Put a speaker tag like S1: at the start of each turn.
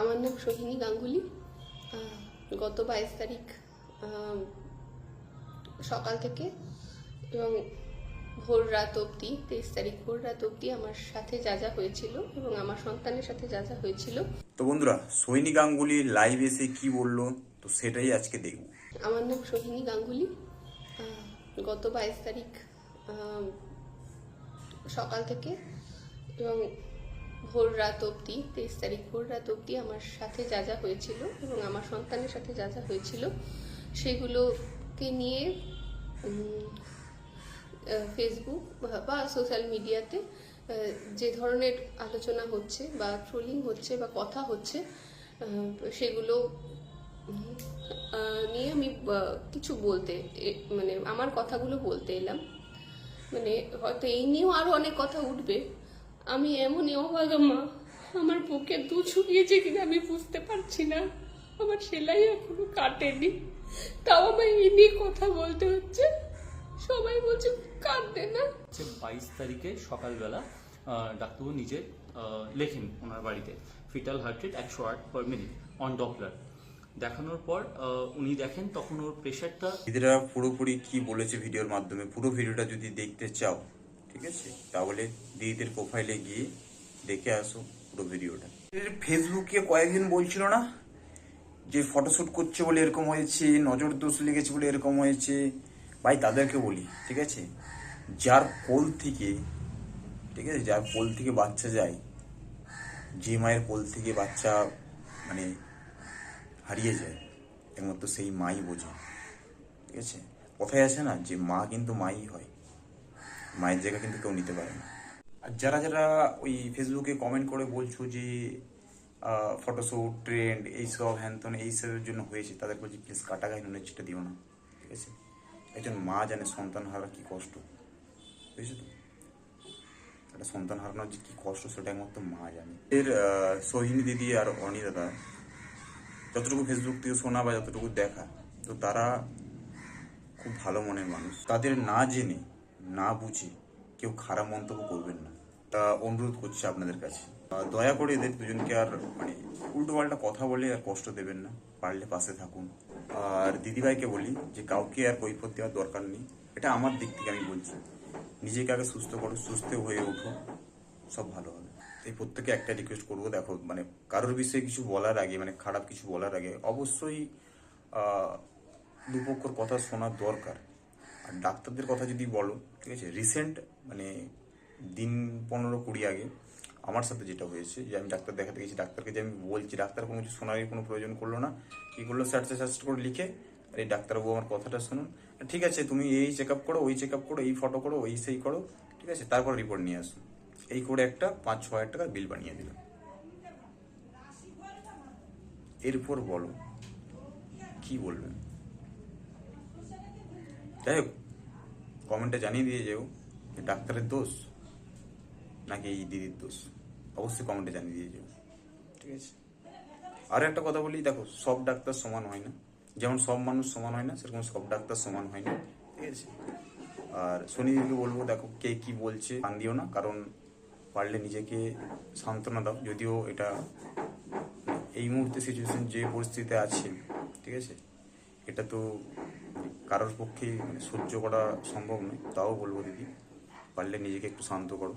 S1: আমার নাম সোহিনী গাঙ্গুলি। গত বাইশ তারিখ সকাল থেকে এবং ভোর রাত অবধি তেইশ তারিখ ভোর রাত অবধি আমার সাথে যা যা হয়েছিল এবং আমার সন্তানের সাথে যা যা হয়েছিল।
S2: তো বন্ধুরা সৈনী গাঙ্গুলি লাইভ এসে কি বলল? তো সেটাই আজকে দেখব।
S1: আমার নাম সোহিনী গাঙ্গুলি। গত বাইশ তারিখ সকাল থেকে এবং ভোর রাত অবধি, তেইশ তারিখ ভোর রাত অবধি আমার সাথে যা যা হয়েছিল এবং আমার সন্তানের সাথে যা যা হয়েছিল, সেগুলোকে নিয়ে ফেসবুক বা- সোশ্যাল মিডিয়াতে যে ধরনের আলোচনা হচ্ছে বা ট্রোলিং হচ্ছে বা কথা হচ্ছে সেগুলো নিয়ে আমি কিছু বলতে মানে আমার কথাগুলো বলতে এলাম। মানে হয়তো এই নিয়েও আরও অনেক কথা উঠবে। আমি এমনই অভাগা মা। আমার বুকে দু ছুকিয়েছে কিনা আমি বুঝতে পারছি না। আমার সেলাই এখনও কাটেনি। তাও আমার এই নিয়ে কথা বলতে হচ্ছে। সবাই বলছে কাঁদতে না।
S3: হচ্ছে বাইশ তারিখে সকালবেলা ডাক্তারবাবু নিজে লেখেন ওনার বাড়িতে ফিটাল হার্ট রেট একশো আট পার মিনিট অন ডপলার দেখানোর পর উনি দেখেন তখন ওর প্রেশারটা
S2: দিদিরা পুরোপুরি কি বলেছে ভিডিওর মাধ্যমে? পুরো ভিডিওটা যদি দেখতে চাও। ঠিক আছে? তাহলে দিদিদের প্রোফাইলে গিয়ে দেখে আসো পুরো ভিডিওটা ফেসবুকে কয়েকদিন বলছিল না? যে ফটোশ্যুট করছে বলে এরকম হয়েছে, নজর দোষ লেগেছে বলে এরকম হয়েছে। ভাই, তাদেরকে বলি, ঠিক আছে? যার কোল থেকে, ঠিক আছে? যার কোল থেকে বাচ্চা যায়, যে মায়ের কোল থেকে বাচ্চা মানে হারিয়ে যায়, একমাত্র সেই মাই বোঝে, ঠিক আছে? কথায় আছে না? যে মা কিন্তু মাই হয়। মায়ের জায়গা কিন্তু কেউ নিতে পারে না। আর যারা যারা ওই ফেসবুকে কমেন্ট করে বলছো যে ফটোশুট ট্রেন্ড এইসব হ্যান হ্যানতন এইসবের জন্য হয়েছে, তাদের বলছি, প্লিজ কাটা গায়ে নুনের চিটা দিও না। ঠিক আছে? একজন মা জানে সন্তান হারা কি কষ্ট। বুঝেছ তো? একটা সন্তান হারানোর যে কী কষ্ট, সেটা একমাত্র মা জানে। এর সোহিনী দিদি আর অনি দাদা যতটুকু ফেসবুক থেকে শোনা বা যতটুকু দেখা, তো তারা খুব ভালো মনের মানুষ। তাদের না জেনে না বুঝে কেউ খারাপ মন্তব্য করবেন না। তা অনুরোধ করছি আপনাদের কাছে। দয়া করে এদের দুজনকে আর মানে উল্টো পাল্টা কথা বলে আর কষ্ট দেবেন না। পারলে পাশে থাকুন। আর দিদিভাইকে বলি যে, কাউকে আর কৈফত দেওয়ার দরকার নেই। এটা আমার দিক থেকে আমি বলছি। নিজেকে আগে সুস্থ করো, সুস্থ হয়ে ওঠো। সব ভালো হবে। এই প্রত্যেকে একটা রিকোয়েস্ট করব। দেখো মানে কারোর বিষয়ে কিছু বলার আগে মানে খারাপ কিছু বলার আগে অবশ্যই দুপক্ষর কথা শোনার দরকার। আর ডাক্তারদের কথা যদি বলো, ঠিক আছে? রিসেন্ট মানে দিন পনেরো কুড়ি আগে আমার সাথে যেটা হয়েছে, যে আমি ডাক্তার দেখাতে গেছি, ডাক্তারকে যে আমি বলছি, ডাক্তার কোনো কিছু শোনারই কোনো প্রয়োজন করল না। কি করল? সার্চ সার্চ করে লিখে, আর এই ডাক্তারবাবু, আমার কথাটা শুনুন। ঠিক আছে, তুমি এই চেক আপ করো, ওই চেক আপ করো, এই ফটো করো, ওই সেই করো, ঠিক আছে? তারপর রিপোর্ট নিয়ে আসো এই করে একটা পাঁচ ছ হাজার টাকার বিল বানিয়ে দিল। এরপর বলো, কি বলবেন? যাই হোক কমেন্টে জানিয়ে দিয়ে যেও যে ডাক্তারের দোষ নাকি এই দিদির দোষ। অবশ্যই কমেন্টে জানিয়ে দিয়ে যেও। ঠিক আছে। আর একটা কথা বলি দেখো সব ডাক্তার সমান হয় না। যেমন সব মানুষ সমান হয় না সেরকম সব ডাক্তার সমান হয় না। ঠিক আছে। আর শনিদিকে বলব দেখো কে কি বলছে কান দিও না কারণ পারলে নিজেকে সান্ত্বনা দাও। যদিও এটা এই মুহূর্তে সিচুয়েশন যে পরিস্থিতিতে আছে ঠিক আছে? এটা তো কারোর পক্ষে মানে সহ্য করা সম্ভব নয়, তাও বলব দিদি। পারলে নিজেকে একটু শান্ত করো।